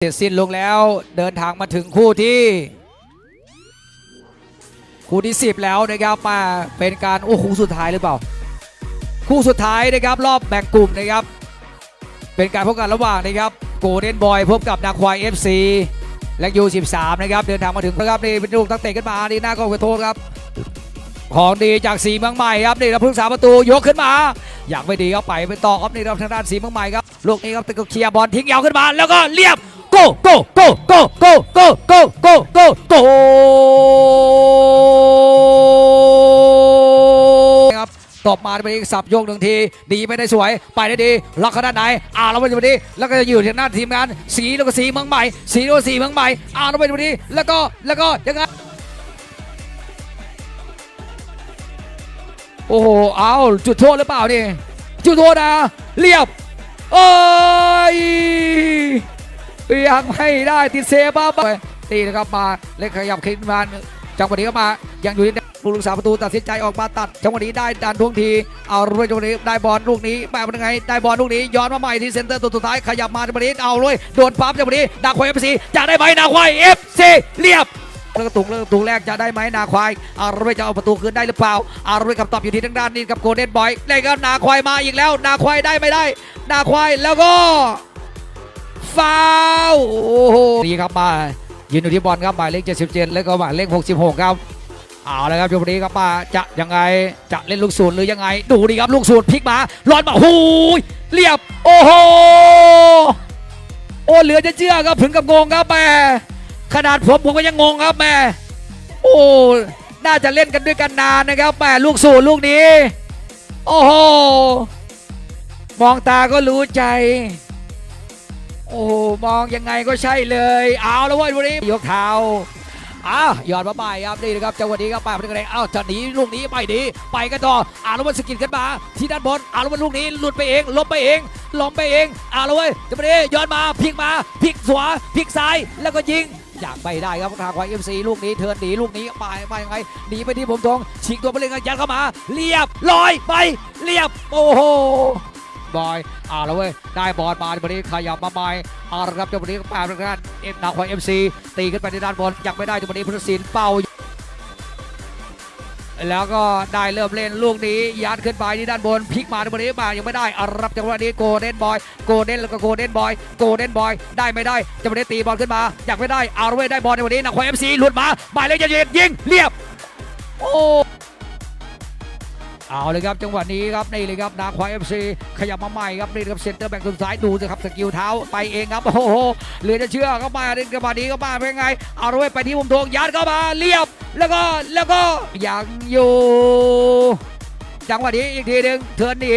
เสร็จสิ้นลงแล้วเดินทางมาถึงคู่ที่ คู่ที่ 10 แล้วนะครับมาเป็นการโอ้คู่สุดท้ายหรือเปล่า คู่สุดท้ายนะครับรอบแบ่งกลุ่มนะครับ เป็นการพบกันระหว่างนะครับโกลเด้นบอยพบกับนาควาย FC และยู13นะครับเดินทางมาถึงนะครับนี่เป็นลูกตั้งเตะขึ้นมาดีหน้าก็ขอโทษครับ ของดีจากสีเมืองใหม่ครับนี่ครับพึ่งสาประตูยกขึ้นมา อยากไม่ดีครับไปไปต่อครับนี่รับทางด้านสีเมืองใหม่ครับลูกนี้ครับตะกเคลียบอลทิ้งยาวขึ้นมาแล้วก็เรียบ โกโกโกโกโกโกโกโกโกโกครับตบมาไปอีกสับโยกหนึ่งทีดีไม่ได้สวยไปได้ดีล็อกขนาดไหนอ่าแล้วไปวันนี้แล้วก็จะอยู่ทางด้านทีมงานสีแล้วก็สีเมืองใหม่ สีแล้วก็สีเมืองใหม่อ่าแล้วไปวันนี้แล้วก็แล้วก็ยังไงโอ้โหเอาจุดโทษหรือเปล่านี่จุดโทษนะเรียบเอ้ย ยังไม่ได้ติดเซบ้าไปตีนะครับมาเล็กขยับขึ้นมาจังหวะนี้ก็มายังอยู่ที่ผู้รักษาประตูตัดสินใจออกมาตัดจังหวะนี้ได้ดันท่วงทีเอาเลยจังหวะนี้ได้บอลลูกนี้แบบเป็นไงได้บอลลูกนี้ย้อนมาใหม่ที่เซนเตอร์ตัวสุดท้ายขยับมาจังหวะนี้เอาเลยโดนปั๊บจังหวะนี้ดักควายเอฟซีจะได้ไหมนาควายเอฟซีเรียบแล้วก็ตุงเริ่มตุงแรกจะได้ไหมนาควายอารวยจะเอาประตูคืนได้หรือเปล่า อารวยคำตอบอยู่ที่ทางด้านนี้กับโกลเด้นบอยแล้วก็นาควายมาอีกแล้ว นาควายได้ไม่ได้ นาควายแล้วก็ ฟาวล์โอ้โหนี่ครับมายืนอยู่ที่บอลครับหมายเลข77 แล้วก็หมายเลข66 ครับเอาละครับช่วงนี้ครับมาจะยังไงจะเล่นลูกสูตรหรือยังไง ดูดีครับลูกสูตรพลิกมาร้อนมาหูยเรียบโอ้โหโอ้เหลือจะเชื่อครับถึงกับงงครับแม่ขนาดผมผมก็ยังงงครับแม่โอ้น่าจะเล่นกันด้วยกันนานนะครับแม่ลูกสู่ลูกนี้ โอ้โหมองตาก็รู้ใจ โอ้มองยังไงก็ใช่เลย เอาแล้วเว้ยวันนี้ยกเท้าอ้าวหยอดมาใหม่ครับนี่นะครับจังหวะนี้ครับไปเป็นไงอ้าวจะหนีลูกนี้ไม่ดีไปกันต่ออาแล้วมันสกิดขึ้นมา ที่ด้านบนอาแล้วมันลูกนี้หลุดไปเองล้มไปเองล้มไปเองอาแล้วเว้ยจังหวะนี้ย้อนมาพลิกมาพลิกขวาพลิกซ้ายแล้วก็ยิงอยากไปได้ครับทางควายเอ็มซีลูกนี้เทินหนีลูกนี้ไปไปยังไงหนีไปที่ผมทองฉีกตัวไปเลยยัดเข้ามา เรียบลอยไป เรียบโอ้โห บอยเอาแล้วเว้ยได้บอลมาวันนี้ขยับมาใหม่เอาครับจังหวะนี้ก็แปดด้านเอ็มนาควายเอ็มซีตีขึ้นไปที่ด้านบนยังไม่ได้จังหวะนี้พุทธศิลป์เป่าแล้วก็ได้เริ่มเล่นลูกนี้ยัดขึ้นไปที่ด้านบนพลิกมาในบริเวณมายังไม่ได้อารับจังหวะนี้โกเด้นบอยโกเด้นแล้วก็โกเด้นบอยโกเด้นบอยได้ไม่ได้จังหวะนี้ตีบอลขึ้นมาอยากไม่ได้อาร์เวได้บอลในวันนี้นะควายเอฟซีหลุดมาหมายเลขเย็นยิงเรียบโอ้ เอาเลยครับจังหวะนี้ครับนี่เลยครับนาควายเอฟซีขยับมาใหม่ครับนี่ครับเซนเตอร์แบ็กสุดท้ายดูสิครับสกิลเท้าไปเองครับโอ้โหเหลือจะเชื่อเข้ามาเล่นกระบาดนี้เข้ามาเป็นไงเอาเลยไปที่มุมทวงยัดเข้ามาเรียบ แล้วก็แล้วก็ยังอยู่จังหวะนี้อีกทีหนึ่งเทินหนี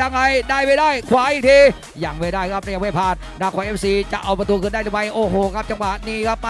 ยังไงได้ไม่ได้ขวาอีกทียังไม่ได้ครับยังไม่ผ่านนาควายเอฟซีจะเอาประตูขึ้นได้หรือไม่โอ้โหครับจังหวะนี้ครับ